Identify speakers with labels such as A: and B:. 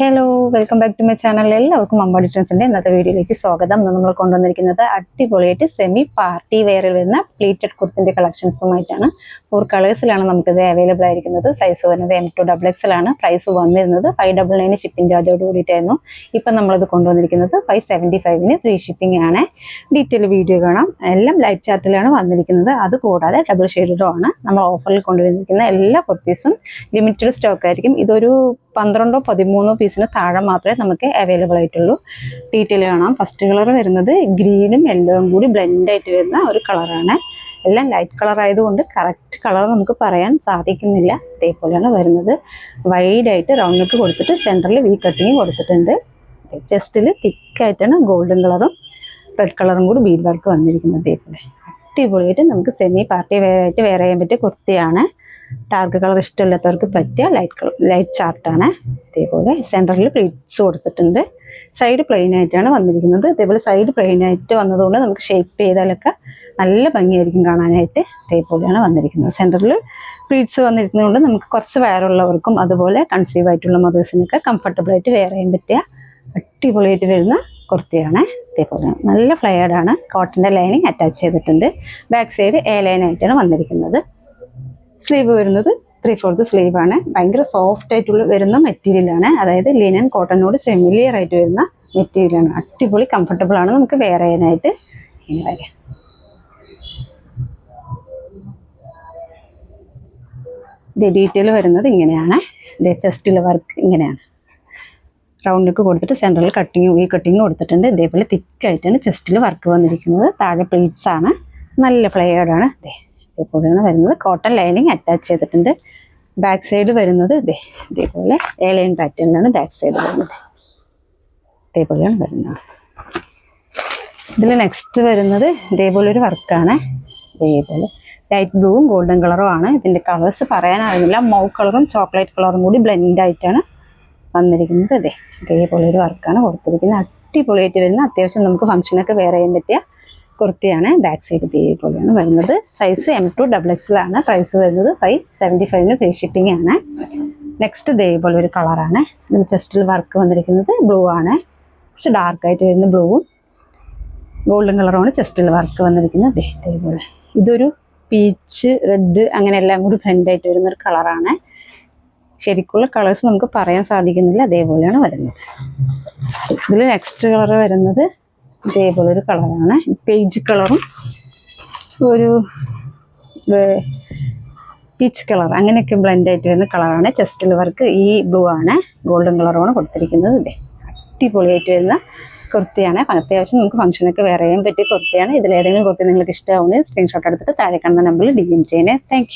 A: Hello welcome back to my channel എല്ലാവർക്കും അമ്പാടി ഡിറ്റൻസിന്റെ ഇന്നത്തെ വീഡിയോയിലേക്ക് സ്വാഗതം. നമ്മൾ കൊണ്ടുവന്നിരിക്കുന്നത് അടിപൊളിയായിട്ട് സെമി പാർട്ടി വെയറിൽ വരുന്ന പ്ലീറ്റഡ് കുർത്തിന്റെ കളക്ഷൻസുമായിട്ടാണ് ഫോർ കളേഴ്സിലാണ് നമുക്കിത് അവൈലബിൾ ആയിരിക്കുന്നത്. സൈസ് വരുന്നത് എം ടു ഡബിൾ എക്സിലാണ് പ്രൈസ് വന്നിരുന്നത് ഫൈവ് ഡബിൾ നയൻ ഷിപ്പിംഗ് ചാർജോട് കൂടിയിട്ടായിരുന്നു. ഇപ്പം നമ്മളിത് കൊണ്ടുവന്നിരിക്കുന്നത് ഫൈവ് സെവന്റി ഫൈവിന് ഫ്രീ ഷിപ്പിംഗ് ആണ്. ഡീറ്റെയിൽ വീഡിയോ കാണാം. എല്ലാം ലൈറ്റ് ചാർട്ടിലാണ് വന്നിരിക്കുന്നത്. അത് കൂടാതെ ഡബിൾ ഷെയ്ഡിലും ആണ്. നമ്മൾ ഓഫറിൽ കൊണ്ടുവന്നിരിക്കുന്ന എല്ലാ കുർത്തീസും ലിമിറ്റഡ് സ്റ്റോക്ക് ആയിരിക്കും. ഇതൊരു പന്ത്രണ്ടോ പതിമൂന്നോ പീസിന് താഴെ മാത്രമേ നമുക്ക് അവൈലബിൾ ആയിട്ടുള്ളൂ. ഡീറ്റെയിൽ കാണാം. ഫസ്റ്റ് കളർ വരുന്നത് ഗ്രീനും യെല്ലോയും കൂടി ബ്ലെൻഡ് ആയിട്ട് വരുന്ന ഒരു കളറാണ് എല്ലാം ലൈറ്റ് കളർ ആയതുകൊണ്ട് കറക്റ്റ് കളർ നമുക്ക് പറയാൻ സാധിക്കുന്നില്ല. ഇതേപോലെയാണ് വരുന്നത്. വൈഡായിട്ട് റൗണ്ട് നെക്ക് കൊടുത്തിട്ട് സെന്ററിൽ വി കട്ടിങ് കൊടുത്തിട്ടുണ്ട്. ചെസ്റ്റിൽ തിക്കായിട്ടാണ് ഗോൾഡൻ കളറും റെഡ് കളറും കൂടി ബീഡ് വർക്ക് വന്നിരിക്കുന്നത്. ഇതേപോലെ അടിപൊളിയായിട്ട് നമുക്ക് സെമി പാർട്ടി വെയർ ആയിട്ട് വെയർ ചെയ്യാൻ പറ്റിയ കുർത്തിയാണ്. ഡാർക്ക് കളർ ഇഷ്ടമില്ലാത്തവർക്ക് പറ്റിയ ലൈറ്റ് കളർ ലൈറ്റ് ചാർട്ടാണ് ഇതേപോലെ സെന്ററിൽ പ്ലീറ്റ്സ് കൊടുത്തിട്ടുണ്ട്. സൈഡ് പ്ലെയിൻ ആയിട്ടാണ് വന്നിരിക്കുന്നത്. ഇതേപോലെ സൈഡ് പ്ലെയിൻ ആയിട്ട് വന്നതുകൊണ്ട് നമുക്ക് ഷേപ്പ് ചെയ്താലൊക്കെ നല്ല ഭംഗിയായിരിക്കും കാണാനായിട്ട് ഇതേപോലെയാണ് വന്നിരിക്കുന്നത്. സെന്ററിൽ പ്ലീറ്റ്സ് വന്നിരിക്കുന്നതുകൊണ്ട് നമുക്ക് കുറച്ച് വയറുള്ളവർക്കും അതുപോലെ കൺസീവ് ആയിട്ടുള്ള മദേഴ്സിനൊക്കെ കംഫർട്ടബിളായിട്ട് വെയർ ചെയ്യാൻ പറ്റിയ അടിപൊളിയായിട്ട് വരുന്ന കുർത്തിയാണ് ഇതേപോലെ. നല്ല ഫ്ലയേർഡാണ് കോട്ടന്റെ ലൈനിങ് അറ്റാച്ച് ചെയ്തിട്ടുണ്ട്. ബാക്ക് സൈഡ് എ ലൈൻ ആയിട്ടാണ് വന്നിരിക്കുന്നത്. സ്ലീവ് വരുന്നത് ത്രീ ഫോർത്ത് സ്ലീവ് ആണ്. ഭയങ്കര സോഫ്റ്റ് ആയിട്ടുള്ള വരുന്ന മെറ്റീരിയൽ ആണ്. അതായത് ലിനൻ കോട്ടനോട് സെമിലിയർ ആയിട്ട് വരുന്ന മെറ്റീരിയൽ ആണ്. അടിപൊളി കംഫർട്ടബിൾ ആണ്. നമുക്ക് വെയർ ചെയ്യാനായിട്ട് വരാം. ഡീറ്റെയിൽ വരുന്നത് ഇങ്ങനെയാണ്. ഇത് ചെസ്റ്റിലെ വർക്ക് ഇങ്ങനെയാണ്. റൗണ്ടിലേക്ക് കൊടുത്തിട്ട് സെൻട്രൽ കട്ടിങ് ഈ കട്ടിങ് കൊടുത്തിട്ടുണ്ട്. ഇതേപോലെ തിക്കായിട്ടാണ് ചെസ്റ്റിൽ വർക്ക് വന്നിരിക്കുന്നത്. താഴെ പ്ലേറ്റ്സ് ആണ്. നല്ല ഫ്ലെയർഡ് ആണ്. ഇതേ ഇതേപോലെയാണ് വരുന്നത്. കോട്ടൺ ലൈനിങ് അറ്റാച്ച് ചെയ്തിട്ടുണ്ട്. ബാക്ക് സൈഡ് വരുന്നത് ഇതേ ഇതേപോലെ എ ലൈൻ പാറ്റേണിലാണ് ബാക്ക് സൈഡ് വരുന്നത്. ഇതേപോലെയാണ് വരുന്നത്. ഇതിൽ നെക്സ്റ്റ് വരുന്നത് ഇതേപോലെ ഒരു വർക്കാണ് ഇതേപോലെ ലൈറ്റ് ബ്ലൂവും ഗോൾഡൻ കളറും ആണ്. ഇതിന്റെ കളേഴ്സ് പറയാനാവില്ല മൗ കളറും ചോക്ലേറ്റ് കളറും കൂടി ബ്ലെൻഡ് ആയിട്ടാണ് വന്നിരിക്കുന്നത് അതെ ഇതേപോലെ ഒരു വർക്കാണ് കൊടുത്തിരിക്കുന്നത്. അടിപൊളിയായിട്ട് വരുന്ന അത്യാവശ്യം നമുക്ക് ഫംഗ്ഷനൊക്കെ വേറെ ചെയ്യാൻ പറ്റിയ കുർത്തിയാണ് ബാക്ക് സൈഡ് പോലെയാണ് വരുന്നത്. സൈസ് എം ടു ഡബിൾ എക്സിലാണ് പ്രൈസ് വരുന്നത്. ഫൈവ് സെവന്റി ഫൈവിന് ഫ്രീ ഷിപ്പിംഗ് ആണ്. നെക്സ്റ്റ് ഇതേപോലെ ഒരു കളറാണ് ഇതിൽ ചെസ്റ്റിൽ വർക്ക് വന്നിരിക്കുന്നത് ബ്ലൂ ആണ്. കുറച്ച് ഡാർക്കായിട്ട് വരുന്ന ബ്ലൂവും ഗോൾഡൻ കളറുമാണ് ചെസ്റ്റിൽ വർക്ക് വന്നിരിക്കുന്നത്. ഇതേപോലെ ഇതൊരു പീച്ച് റെഡ് അങ്ങനെ എല്ലാം കൂടി ബ്ലെൻഡ് ആയിട്ട് വരുന്ന ഒരു കളറാണ് ശരിക്കുള്ള കളേഴ്സ് നമുക്ക് പറയാൻ സാധിക്കുന്നില്ല. അതേപോലെയാണ് വരുന്നത്. ഇതിൽ നെക്സ്റ്റ് കളർ വരുന്നത് ഇതേപോലെ ഒരു കളറാണ്. പേജ് കളറും ഒരു പീച്ച് കളർ. അങ്ങനെയൊക്കെ ബ്ലെൻഡ് ആയിട്ട് വരുന്ന കളറാണ്. ചെസ്റ്റിൽ വർക്ക് ഈ ബ്ലൂ ആണ്. ഗോൾഡൻ കളറുമാണ് കൊടുത്തിരിക്കുന്നത് ഇതേ അടിപൊളിയായിട്ട് വരുന്ന കുർത്തിയാണ്. അത്യാവശ്യം നമുക്ക് ഫംഗ്ഷനൊക്കെ വേറെയും പറ്റിയ കുർത്തിയാണ്. ഇതിലേതെങ്കിലും കുർത്തി നിങ്ങൾക്ക് ഇഷ്ടമാവുന്നത് സ്ക്രീൻഷോട്ട് എടുത്തിട്ട് താഴെ കാണുന്ന നമ്പറിൽ ഡി എം ചെയ്യണേ താങ്ക്